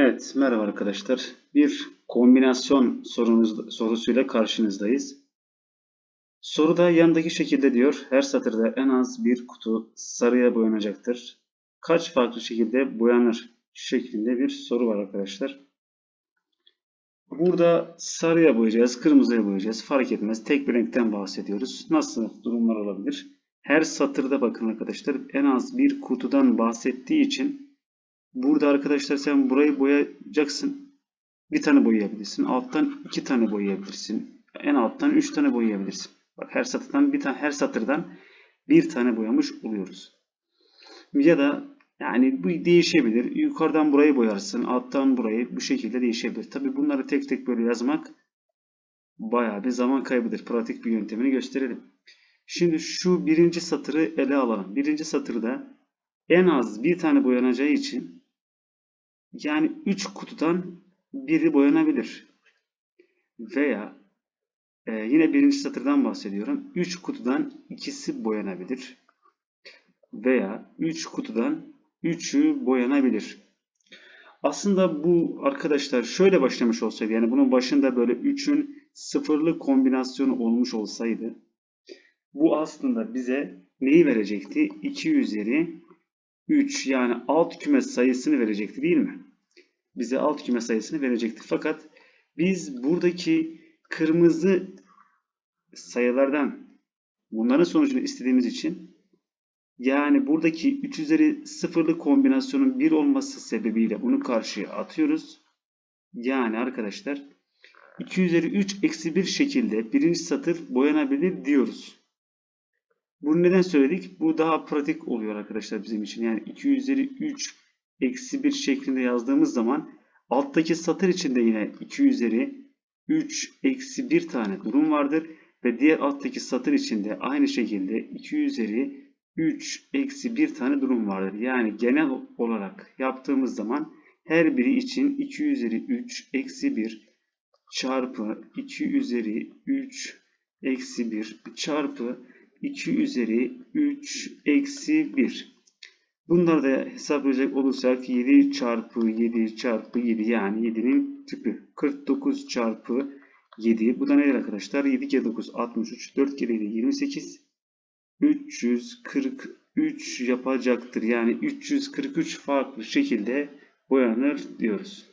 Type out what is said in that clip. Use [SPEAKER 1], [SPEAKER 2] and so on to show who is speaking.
[SPEAKER 1] Evet, merhaba arkadaşlar. Bir kombinasyon sorunuz, sorusuyla karşınızdayız. Soruda yandaki şekilde diyor, her satırda en az bir kutu sarıya boyanacaktır. Kaç farklı şekilde boyanır şeklinde bir soru var arkadaşlar. Burada sarıya boyayacağız, kırmızıya boyayacağız. Fark etmez. Tek bir renkten bahsediyoruz. Nasıl durumlar olabilir? Her satırda bakın arkadaşlar en az bir kutudan bahsettiği için Burada arkadaşlar sen burayı boyayacaksın. Bir tane boyayabilirsin. Alttan iki tane boyayabilirsin. En alttan üç tane boyayabilirsin. Bak her satırdan bir tane her satırdan bir tane boyamış oluyoruz. Ya da yani bu değişebilir. Yukarıdan burayı boyarsın. Alttan burayı bu şekilde değişebilir. Tabi bunları tek tek böyle yazmak bayağı bir zaman kaybıdır. Pratik bir yöntemini gösterelim. Şimdi şu birinci satırı ele alalım. Birinci satırda en az bir tane boyanacağı için yani 3 kutudan biri boyanabilir. Veya e, yine birinci satırdan bahsediyorum. 3 kutudan ikisi boyanabilir. Veya 3 kutudan 3'ü boyanabilir. Aslında bu arkadaşlar şöyle başlamış olsaydı yani bunun başında böyle 3'ün sıfırlı kombinasyonu olmuş olsaydı bu aslında bize neyi verecekti? 2 üzeri 3 yani alt küme sayısını verecekti değil mi? Bize alt küme sayısını verecekti. Fakat biz buradaki kırmızı sayılardan bunların sonucunu istediğimiz için yani buradaki 3 üzeri sıfırlı kombinasyonun 1 olması sebebiyle bunu karşıya atıyoruz. Yani arkadaşlar 2 üzeri 3 eksi 1 şekilde birinci satır boyanabilir diyoruz. Bunu neden söyledik? Bu daha pratik oluyor arkadaşlar bizim için. Yani 2 üzeri 3 eksi 1 şeklinde yazdığımız zaman alttaki satır içinde yine 2 üzeri 3 eksi 1 tane durum vardır. Ve diğer alttaki satır içinde aynı şekilde 2 üzeri 3 eksi 1 tane durum vardır. Yani genel olarak yaptığımız zaman her biri için 2 üzeri 3 eksi 1 çarpı 2 üzeri 3 eksi 1 çarpı 2 üzeri 3 eksi 1. Bunları da hesaplayacak olursak 7 çarpı 7 çarpı 7 yani 7'nin tüpü 49 çarpı 7. Bu da nedir arkadaşlar? 7 kere 9 63 4 kere 7 28 343 yapacaktır. Yani 343 farklı şekilde boyanır diyoruz.